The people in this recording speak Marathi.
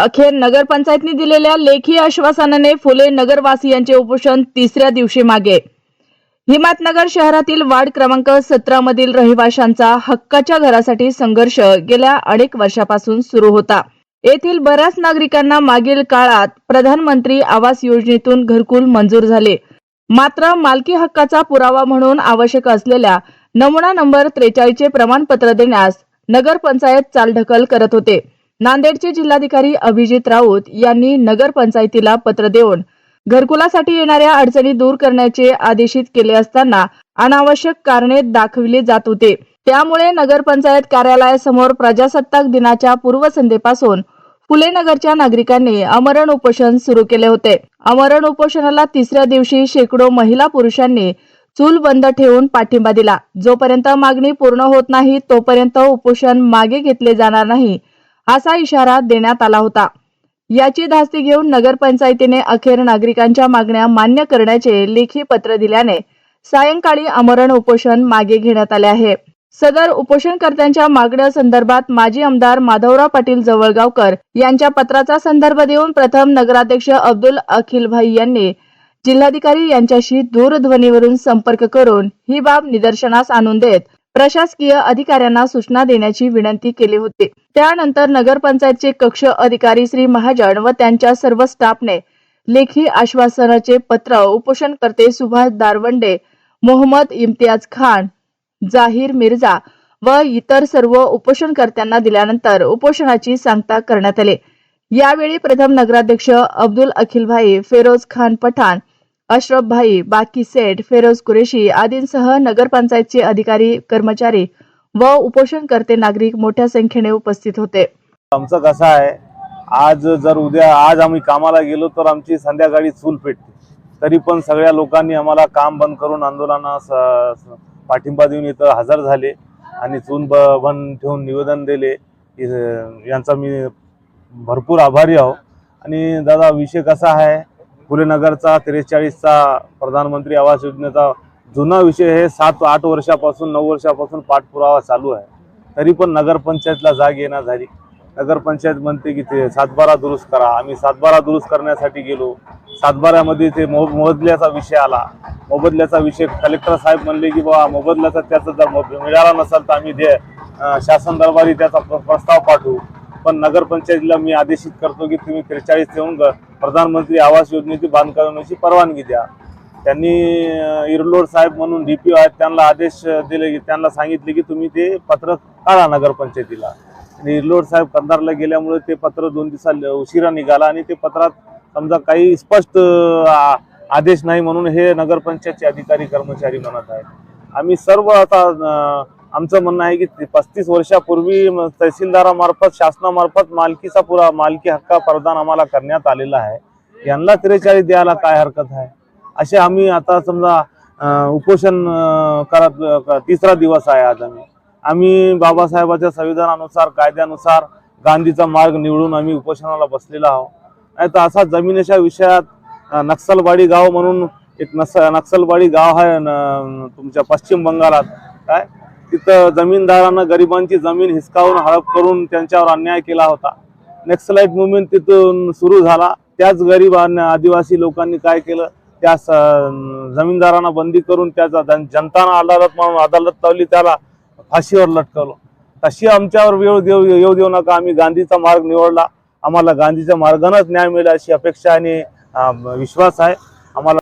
अखेर नगरपंचायतने दिलेल्या लेखी आश्वासनाने फुले नगरवासियांचे उपोषण तिसऱ्या दिवशी मागे. हिमातनगर शहरातील वार्ड क्रमांक सतरा मधील रहिवाशांचा हक्काच्या घरासाठी संघर्ष गेल्या अनेक वर्षापासून सुरू होता. येथील बऱ्याच नागरिकांना मागील काळात प्रधानमंत्री आवास योजनेतून घरकुल मंजूर झाले. मात्र मालकी हक्काचा पुरावा म्हणून आवश्यक असलेल्या नमुना नंबर त्रेचाळीसचे प्रमाणपत्र देण्यास नगरपंचायत चालढकल करत होते. नांदेडचे जिल्हाधिकारी अभिजित राऊत यांनी नगरपंचायतीला पत्र देऊन घरकुलासाठी येणाऱ्या अडचणी दूर करण्याचे आदेशित केले असताना अनावश्यक कारणे दाखविली जात होते. त्यामुळे नगरपंचायत कार्यालयासमोर प्रजासत्ताक दिनाच्या पूर्वसंध्येपासून फुले नगरच्या नागरिकांनी अमरण उपोषण सुरू केले होते. अमरण उपोषणाला तिसऱ्या दिवशी शेकडो महिला पुरुषांनी चूल बंद ठेवून पाठिंबा दिला. जोपर्यंत मागणी पूर्ण होत नाही तोपर्यंत उपोषण मागे घेतले जाणार नाही असा इशारा देण्यात आला होता. याची धास्ती घेऊन नगरपंचायतीने अखेर नागरिकांच्या मागण्या मान्य करण्याचे लेखी पत्र दिल्याने सायंकाळी अमरण उपोषण मागे घेण्यात आले आहे. सदर उपोषणकर्त्यांच्या मागण्या संदर्भात माजी आमदार माधवराव पाटील जवळगावकर यांच्या पत्राचा संदर्भ देऊन प्रथम नगराध्यक्ष अब्दुल अखिल भाई यांनी जिल्हाधिकारी यांच्याशी दूरध्वनीवरून संपर्क करून ही बाब निदर्शनास आणून देत प्रशासकीय अधिकाऱ्यांना सूचना देण्याची विनंती केली होती. त्यानंतर नगरपंचायतचे कक्ष अधिकारी श्री महाजन व त्यांच्या सर्व स्टाफने लेखी आश्वासनाचे पत्र उपोषणकर्ते सुभाष दारवंडे मोहम्मद इम्तियाज खान जाहीर मिर्झा व इतर सर्व उपोषणकर्त्यांना दिल्यानंतर उपोषणाची सांगता करण्यात आली. यावेळी प्रथम नगराध्यक्ष अब्दुल अखिलभाई फेरोज खान पठाण अशरफ भाई बाकी सेठ फेरोज कुरेशी आदींसह नगरपंचायतचे अधिकारी कर्मचारी व उपोषणकर्ते नागरिक मोठ्या संख्येने उपस्थित होते. आमचं कसं आहे आज जर उद्या आज आम्ही कामाला गेलो तर आमची संध्याकाळी चूल पेटते. तरी पण सगळ्या लोकांनी आम्हाला काम बंद करून आंदोलनास पाठिंबा देऊन इथं हजर झाले आणि चून ब बंद ठेवून निवेदन दिले. यांचा मी भरपूर आभारी आहो. आणि दादा विषय कसा आहे? फुलेनगरचा त्रेचाळीसचा प्रधानमंत्री आवास योजनेचा जुना विषय हे सात आठ वर्षापासून नऊ वर्षापासून पाठपुरावा चालू आहे. तरी पण नगरपंचायतला जाग येणार झाली. नगरपंचायत म्हणते की ते सातबारा दुरुस्त करा. आम्ही सातबारा दुरुस्त करण्यासाठी गेलो. सातबाऱ्यामध्ये ते मो मोबदल्याचा विषय आला. मोबदल्याचा विषय कलेक्टर साहेब म्हणले की बाबा मोबदल्याचा त्याचा जर मिळाला नसेल तर आम्ही दे शासन दरबारी त्याचा प्रस्ताव पाठवू. पण नगरपंचायतीला मी आदेशित करतो की तुम्ही त्रेचाळीस देऊन ग- प्रधानमंत्री आवास योजनेची बांधकामाची परवानगी द्या. त्यांनी इरलोड साहेब म्हणून डी पी आहेत त्यांना आदेश दिले की त्यांना सांगितले की तुम्ही ते पत्र काढा नगरपंचायतीला आणि इरलोड साहेब कंधारला गेल्यामुळे ते पत्र दोन दिवसा उशिरा निघाला आणि ते पत्रात समजा काही स्पष्ट आ- आदेश नाही म्हणून हे नगरपंचायतचे अधिकारी कर्मचारी म्हणत आहेत. आम्ही सर्व आता आमचं म्हणणं आहे की पस्तीस वर्षापूर्वी तहसीलदारामार्फत शासनामार्फत मालकीचा पुरा मालकी हक्का प्रदान आम्हाला करण्यात आलेला आहे. यांना त्रेचाळीस द्यायला काय हरकत आहे? असे आम्ही आता समजा उपोषण करत तिसरा दिवस आहे आज आम्ही. आम्ही बाबासाहेबाच्या संविधानानुसार कायद्यानुसार गांधीचा मार्ग निवडून आम्ही उपोषणाला बसलेला आहोत. नाही तर असा जमिनीच्या विषयात नक्सलवाडी गाव म्हणून एक नस नक्सलवाडी गाव आहे न- तुमच्या पश्चिम बंगालात. काय? तिथं जमीनदारानं गरिबांची जमीन हिसकावून हडप करून त्यांच्यावर अन्याय केला होता. नक्सलाईट मुवमेंट तिथून सुरू झाला. त्याच गरीब आदिवासी लोकांनी काय केलं? त्या जमीनदारांना बंदी करून त्याचा जनताना अदालत म्हणून अदालत लावली त्याला फाशीवर लटकवलं. तशी आमच्यावर वेळ देऊ येऊ देऊ नका. आम्ही गांधीचा मार्ग निवडला. आम्हाला गांधीच्या मार्गानंच न्याय मिळेल अशी अपेक्षा आणि विश्वास आहे. आम्हाला